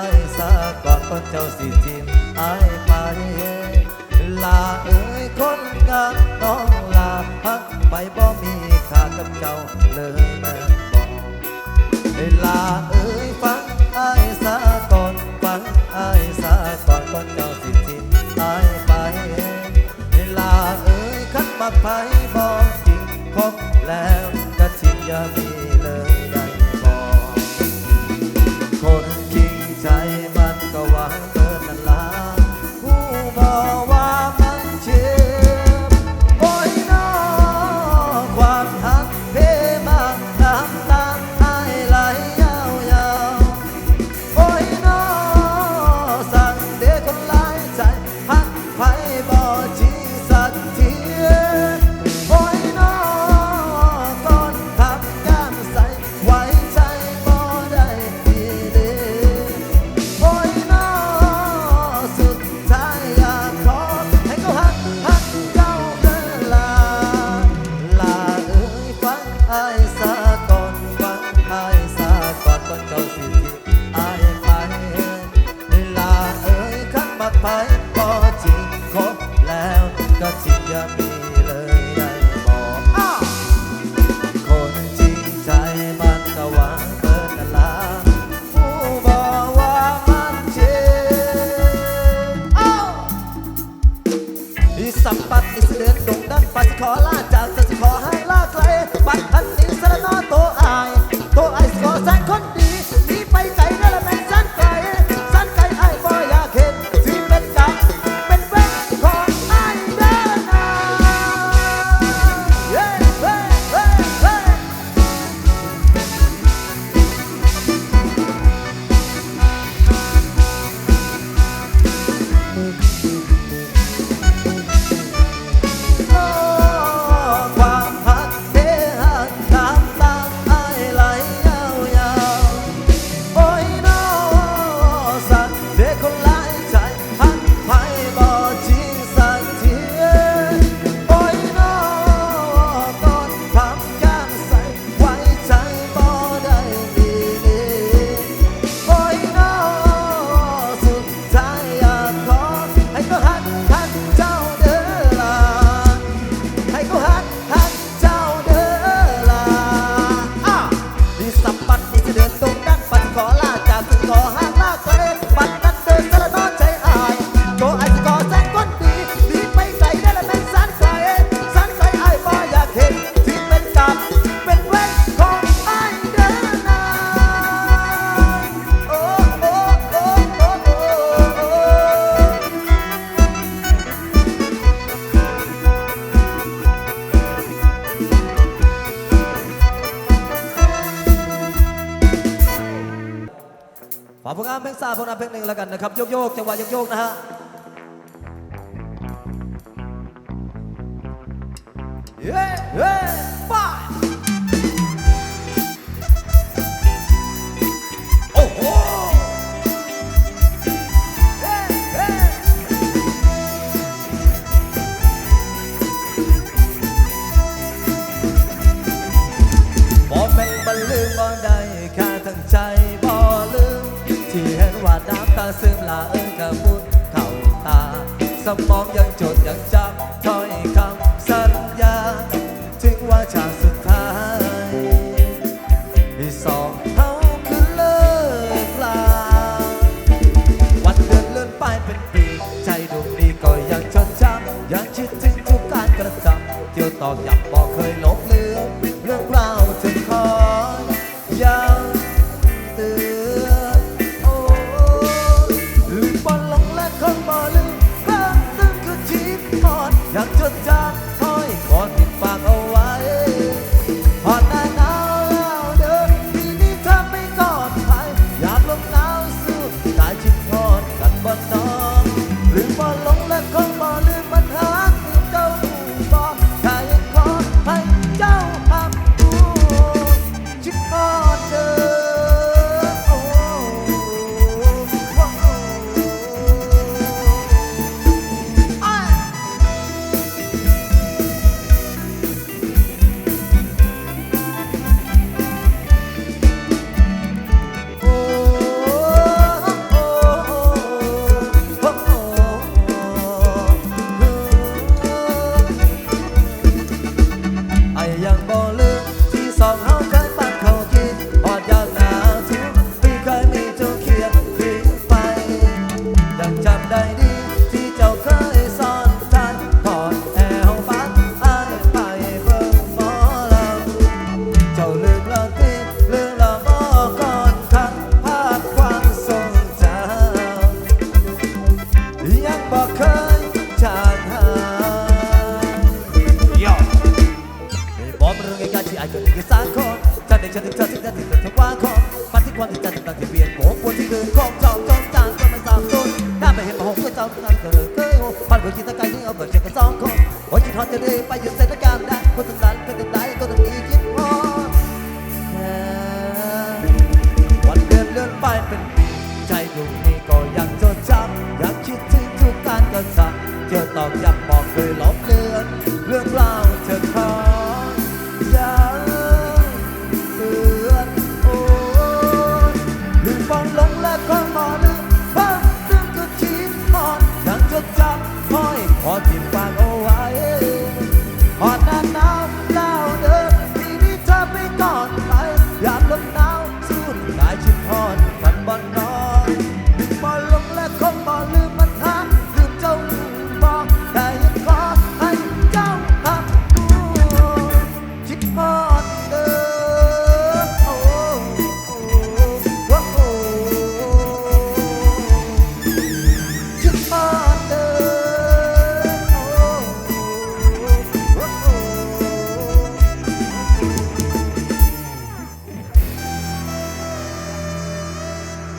ายสะก่อนก่นเจ้าสิทิมอายไปลาเอ้ยคนงามน้องลาพักไปบ่มีค่ากับเจ้าเลยแม่บอกลาเอ้ยฟ้า ซะก่วันอายซะก่วันเจ้าสิอายไปเวลาเอ่ยคักบักไป ซาพวกนั้นเพลงหนึ่งแล้วกันนะครับโยกโยกจังหวะโยกโยกนะฮะเฮ้เฮ้ปาซึมลาเอิ้นกระพุดเข่าตา สมองยังจดยังจำถ้อยคำสัญญ 양천장 เธอเอกสารของฉัเด็กฉันถึงเจอถึงเธอถึงเธอถึวางของมันที่ความถึงใจต่างๆที่เปลี่ยนโผล่ควรที่เดินของจองจองจางก็ไม่สามต้นหน้าไม่เห็นมาหงก็จำกันเกิดเกยโผ่านเวทีตะกายที่เอาเกิดเชียงกันสองคนหัวจิตทอดจะเลยไปหยุดเส้นการได้คนต่างๆเป็นต่างๆก็ต้องมีคิดพอวันเดือนเลื่อนไปเป็นปีใจดวงนี้ก็ยังจดจำอยากคิดถึงทุกการกระทำเจอตอกย้ำบอกเคยหลอ